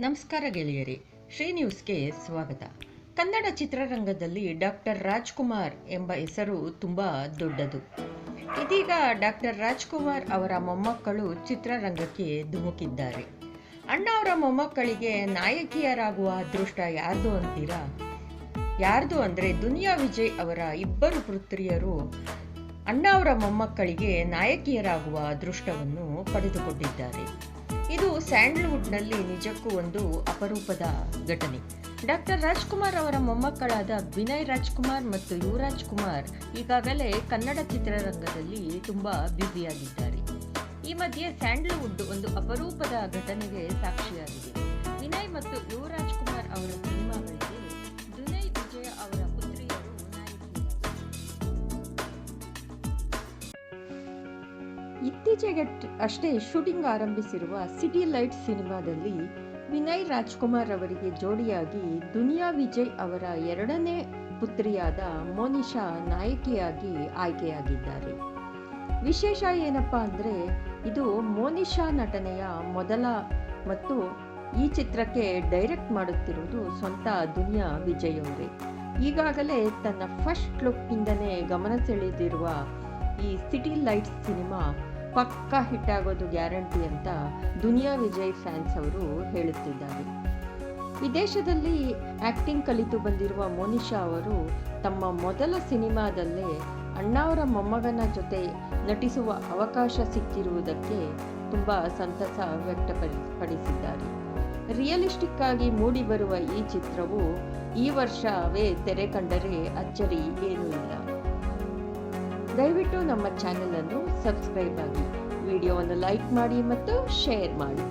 ನಮಸ್ಕಾರ ಗೆಳೆಯರಿ, ಶ್ರೀ ನ್ಯೂಸ್ಗೆ ಸ್ವಾಗತ. ಕನ್ನಡ ಚಿತ್ರರಂಗದಲ್ಲಿ ಡಾಕ್ಟರ್ ರಾಜ್ಕುಮಾರ್ ಎಂಬ ಹೆಸರು ತುಂಬ ದೊಡ್ಡದು. ಇದೀಗ ಡಾಕ್ಟರ್ ರಾಜ್ಕುಮಾರ್ ಅವರ ಮೊಮ್ಮಕ್ಕಳು ಚಿತ್ರರಂಗಕ್ಕೆ ಧುಮುಕಿದ್ದಾರೆ. ಅಣ್ಣ ಅವರ ಮೊಮ್ಮಕ್ಕಳಿಗೆ ನಾಯಕಿಯರಾಗುವ ಅದೃಷ್ಟ ಯಾರ್ದು ಅಂತೀರಾ? ಯಾರ್ದು ಅಂದರೆ ದುನಿಯಾ ವಿಜಯ್ ಅವರ ಇಬ್ಬರು ಪುತ್ರಿಯರು ಅಣ್ಣ ಅವರ ಮೊಮ್ಮಕ್ಕಳಿಗೆ ನಾಯಕಿಯರಾಗುವ ಅದೃಷ್ಟವನ್ನು ಪಡೆದುಕೊಂಡಿದ್ದಾರೆ. ಇದು ಸ್ಯಾಂಡಲ್ವುಡ್ನಲ್ಲಿ ನಿಜಕ್ಕೂ ಒಂದು ಅಪರೂಪದ ಘಟನೆ. ಡಾಕ್ಟರ್ ರಾಜ್ಕುಮಾರ್ ಅವರ ಮೊಮ್ಮಕ್ಕಳಾದ ವಿನಯ್ ರಾಜ್ಕುಮಾರ್ ಮತ್ತು ಯುವರಾಜ್ ಕುಮಾರ್ ಈಗಾಗಲೇ ಕನ್ನಡ ಚಿತ್ರರಂಗದಲ್ಲಿ ತುಂಬ ಬ್ಯುಸಿಯಾಗಿದ್ದಾರೆ. ಈ ಮಧ್ಯೆ ಸ್ಯಾಂಡಲ್ವುಡ್ ಒಂದು ಅಪರೂಪದ ಘಟನೆಗೆ ಸಾಕ್ಷಿಯಾಗಿದೆ. ವಿನಯ್ ಮತ್ತು ಇತ್ತೀಚೆಗೆ ಅಷ್ಟೇ ಶೂಟಿಂಗ್ ಆರಂಭಿಸಿರುವ ಸಿಟಿ ಲೈಟ್ ಸಿನಿಮಾದಲ್ಲಿ ವಿನಯ್ ರಾಜ್ಕುಮಾರ್ ಅವರಿಗೆ ಜೋಡಿಯಾಗಿ ದುನಿಯಾ ವಿಜಯ್ ಅವರ ಎರಡನೇ ಪುತ್ರಿಯಾದ ಮೋನಿಶಾ ನಾಯಕಿಯಾಗಿ ಆಯ್ಕೆಯಾಗಿದ್ದಾರೆ. ವಿಶೇಷ ಏನಪ್ಪ ಅಂದರೆ ಇದು ಮೋನಿಶಾ ನಟನೆಯ ಮೊದಲ ಮತ್ತು ಈ ಚಿತ್ರಕ್ಕೆ ಡೈರೆಕ್ಟ್ ಮಾಡುತ್ತಿರುವುದು ಸ್ವಂತ ದುನಿಯಾ ವಿಜಯ್ ಅವರೇ. ಈಗಾಗಲೇ ತನ್ನ ಫಸ್ಟ್ ಲುಕ್ನಿಂದನೇ ಗಮನ ಸೆಳೆದಿರುವ ಈ ಸಿಟಿ ಲೈಟ್ಸ್ ಸಿನಿಮಾ ಪಕ್ಕಾ ಹಿಟ್ ಆಗೋದು ಗ್ಯಾರಂಟಿ ಅಂತ ದುನಿಯಾ ವಿಜಯ್ ಫ್ಯಾನ್ಸ್ ಅವರು ಹೇಳುತ್ತಿದ್ದಾರೆ. ವಿದೇಶದಲ್ಲಿ ಆಕ್ಟಿಂಗ್ ಕಲಿತು ಬಂದಿರುವ ಮೋನಿಶಾ ಅವರು ತಮ್ಮ ಮೊದಲ ಸಿನಿಮಾದಲ್ಲೇ ಅಣ್ಣಾವರ ಮೊಮ್ಮಗನ ಜೊತೆ ನಟಿಸುವ ಅವಕಾಶ ಸಿಕ್ಕಿರುವುದಕ್ಕೆ ತುಂಬ ಸಂತಸ ವ್ಯಕ್ತಪಡಿ ಪಡಿಸಿದ್ದಾರೆ ರಿಯಲಿಸ್ಟಿಕ್ ಆಗಿ ಮೂಡಿಬರುವ ಈ ಚಿತ್ರವು ಈ ವರ್ಷವೇ ತೆರೆ ಕಂಡರೆ ಅಚ್ಚರಿ ಏನೂ ಇಲ್ಲ. ದಯವಿಟ್ಟು ನಮ್ಮ ಚಾನೆಲ್ ಅನ್ನು ಸಬ್ಸ್ಕ್ರೈಬ್ ಆಗಿ ವಿಡಿಯೋವನ್ನು ಲೈಕ್ ಮಾಡಿ ಮತ್ತು ಶೇರ್ ಮಾಡಿ.